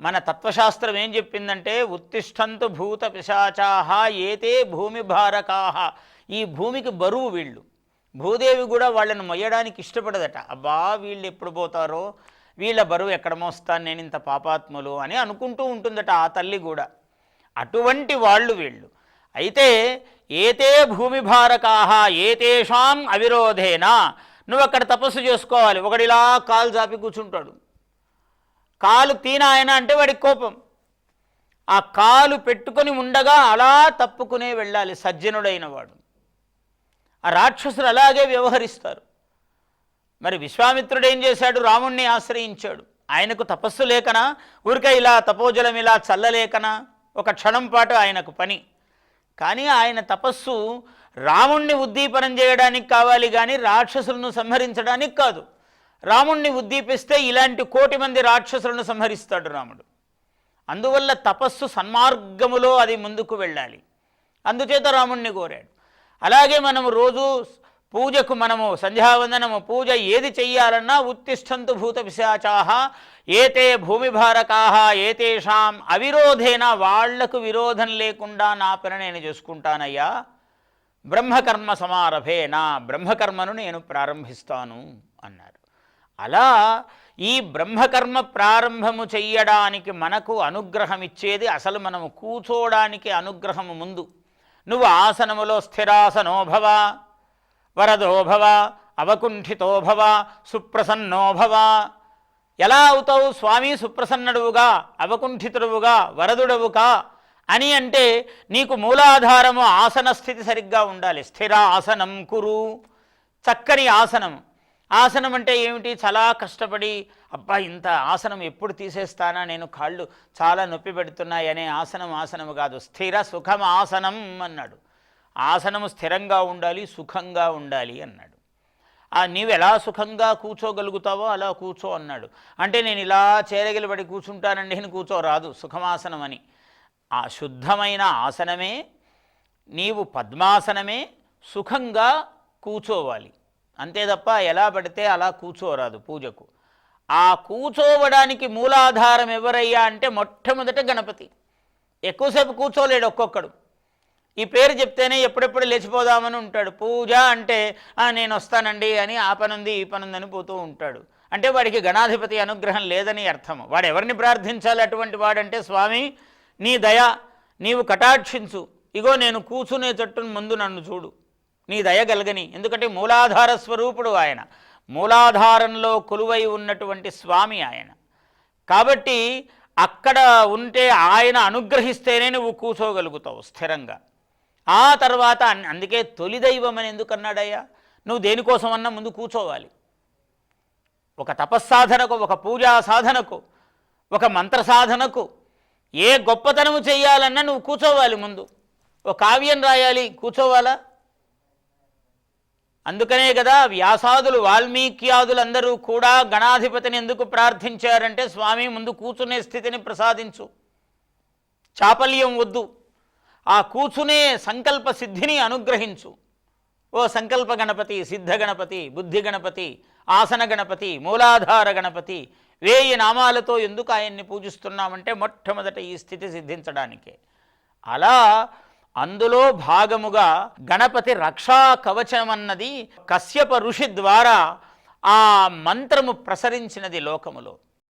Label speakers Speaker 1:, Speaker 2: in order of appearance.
Speaker 1: మన తత్వశాస్త్రం ఏం చెప్పిందంటే ఉత్తిష్టంతు భూత పిశాచాహ ఏతే భూమి భారకాహ. ఈ భూమికి బరువు వీళ్ళు. భూదేవి కూడా వాళ్ళని మొయ్యడానికి ఇష్టపడదట. అబ్బా వీళ్ళు ఎప్పుడు పోతారో? వీళ్ళ బరువు ఎక్కడ మోస్తాను నేను ఇంత పాపాత్ములు అని అనుకుంటూ ఉంటుందట ఆ తల్లి కూడా. అటువంటి వాళ్ళు వీళ్ళు. అయితే ఏతే భూమి భారకాహ ఏతేషాం అవిరోధేనా. నువ్వు అక్కడ తపస్సు చేసుకోవాలి. ఒకడిలా కాలు జాపి కూర్చుంటాడు. కాలు తీనాయన అంటే వాడికి కోపం. ఆ కాలు పెట్టుకొని ఉండగా అలా తప్పుకునే వెళ్ళాలి సజ్జనుడైన వాడు. ఆ రాక్షసులు అలాగే వ్యవహరిస్తారు. మరి విశ్వామిత్రుడు ఏం చేశాడు? రాముణ్ణి ఆశ్రయించాడు. ఆయనకు తపస్సు లేకనా? ఊరికే ఇలా తపోజలం ఇలా చల్లలేకనా? ఒక క్షణం పాటు ఆయనకు పని. కానీ ఆయన తపస్సు రాముణ్ణి ఉద్దీపనం చేయడానికి కావాలి కానీ రాక్షసులను సంహరించడానికి కాదు. రాముణ్ణి ఉద్దీపిస్తే ఇలాంటి కోటి మంది రాక్షసులను సంహరిస్తాడు రాముడు. అందువల్ల తపస్సు సన్మార్గములో అది ముందుకు వెళ్ళాలి. అందుచేత రాముణ్ణి కోరాడు. అలాగే మనము రోజు పూజకు మనము సంధ్యావందనము పూజ ఏది చెయ్యాలన్నా ఉత్తిష్టంతు భూత పిశాచాహ ఏతే భూమిభారకాహ ఏతేషాం అవిరోధేన వాళ్ళకు విరోధం లేకుండా నా పని నేను చేసుకుంటానయ్యా. బ్రహ్మకర్మ సమారభే నా బ్రహ్మకర్మను నేను ప్రారంభిస్తాను అన్నారు. అలా ఈ బ్రహ్మకర్మ ప్రారంభము చెయ్యడానికి మనకు అనుగ్రహం ఇచ్చేది అసలు మనము కూచోడానికి అనుగ్రహము ముందు. నువ్వు ఆసనములో స్థిరాసనోభవ వరదోభవ అవకుంఠితోభవ సుప్రసన్నోభవ ఎలా అవుతావు? స్వామి సుప్రసన్నుడువుగా అవకుంఠితుడువుగా వరదుడవుగా అని అంటే నీకు మూలాధారము ఆసన స్థితి సరిగ్గా ఉండాలి. స్థిర ఆసనం కురు చక్కని ఆసనం ఆసనం అంటే ఏమిటి? చాలా కష్టపడి అబ్బా ఇంత ఆసనం ఎప్పుడు తీసేస్తానా? నేను కాళ్ళు చాలా నొప్పి పెడుతున్నాయి అనే ఆసనం ఆసనము కాదు. స్థిర సుఖం ఆసనం అన్నాడు. ఆసనము స్థిరంగా ఉండాలి సుఖంగా ఉండాలి అన్నాడు. ఆ నీవు ఎలా సుఖంగా కూర్చోగలుగుతావో అలా కూర్చో అన్నాడు. అంటే నేను ఇలా చేరగిలబడి కూర్చుంటానండి అని కూర్చోరాదు సుఖమాసనం అని ఆ శుద్ధమైన ఆసనమే నీవు పద్మాసనమే సుఖంగా కూర్చోవాలి. అంతే తప్ప ఎలా పడితే అలా కూర్చోరాదు పూజకు. ఆ కూర్చోవడానికి మూలాధారం ఎవరయ్యా అంటే మొట్టమొదట గణపతి. ఎక్కువసేపు కూర్చోలేడు ఒక్కొక్కడు. ఈ పేరు చెప్తేనే ఎప్పుడెప్పుడు లేచిపోదామని ఉంటాడు. పూజ అంటే "ఆ, నేను వస్తానండి అని ఆ పనుంది ఈ పనుంది అని పోతూ ఉంటాడు. అంటే వాడికి గణాధిపతి అనుగ్రహం లేదని అర్థము వాడు ఎవరిని ప్రార్థించాలి అటువంటి వాడంటే స్వామి నీ దయ నీవు కటాక్షించు. ఇగో నేను కూర్చునే చెట్టును ముందు నన్ను చూడు. నీ దయగలగని ఎందుకంటే మూలాధార స్వరూపుడు ఆయన. మూలాధారంలో కొలువై ఉన్నటువంటి స్వామి ఆయన. కాబట్టి అక్కడ ఉంటే ఆయన అనుగ్రహిస్తేనే నువ్వు కూర్చోగలుగుతావు స్థిరంగా. ఆ తర్వాత అందుకే తొలి దైవం అని ఎందుకు అన్నాడయ్యా నువ్వు దేనికోసమన్నా ముందు కూర్చోవాలి. ఒక తపస్సాధనకు ఒక పూజా సాధనకు ఒక మంత్ర సాధనకు ఏ గొప్పతనము చేయాలన్నా నువ్వు కూర్చోవాలి ముందు. ఒక కావ్యం రాయాలి కూర్చోవాలా? అందుకనే కదా వ్యాసాదులు వాల్మీకియాదులందరూ కూడా గణాధిపతిని ఎందుకు ప్రార్థించారంటే స్వామి ముందు కూర్చునే స్థితిని ప్రసాదించు. చాపల్యం వద్దు. ఆ కూర్చునే సంకల్ప సిద్ధిని అనుగ్రహించు. ఓ సంకల్ప గణపతి సిద్ధ గణపతి బుద్ధి గణపతి ఆసన గణపతి మూలాధార గణపతి వేయి నామాలతో ఎందుకు ఆయన్ని పూజిస్తున్నామంటే మొట్టమొదట ఈ స్థితి సిద్ధించడానికే. అలా అందులో భాగముగా గణపతి రక్షా కవచం అన్నది కశ్యప ఋషి ద్వారా ఆ మంత్రము ప్రసరించినది లోకములో.